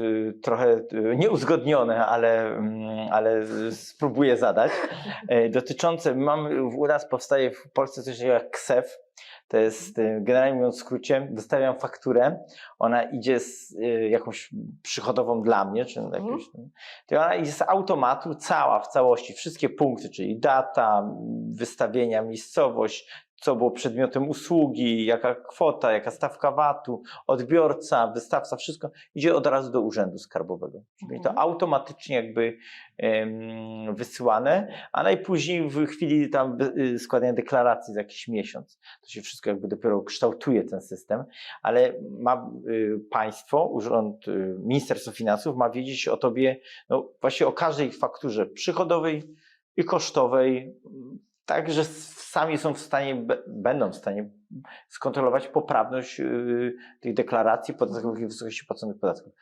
y, trochę y, nieuzgodnione, ale, mm, ale spróbuję zadać. E, Dotyczące, mamy, u nas powstaje w Polsce coś takiego jak KSEF. To jest, y, generalnie mówiąc w skrócie, wystawiam fakturę, ona idzie z y, jakąś przychodową dla mnie, czy Mhm. jakąś, to ona idzie z automatu cała, w całości, wszystkie punkty, czyli data, wystawienia, miejscowość, co było przedmiotem usługi, jaka kwota, jaka stawka VAT-u, odbiorca, wystawca, wszystko idzie od razu do Urzędu Skarbowego. Czyli to Mhm. automatycznie jakby wysyłane, a najpóźniej w chwili tam y, składania deklaracji za jakiś miesiąc. To się wszystko jakby dopiero kształtuje ten system, ale ma y, państwo, urząd, y, Ministerstwo Finansów ma wiedzieć o tobie, no właśnie o każdej fakturze przychodowej i kosztowej, tak, że sami są w stanie, będą w stanie skontrolować poprawność y, tych deklaracji pod względem wysokości płaconych podatków.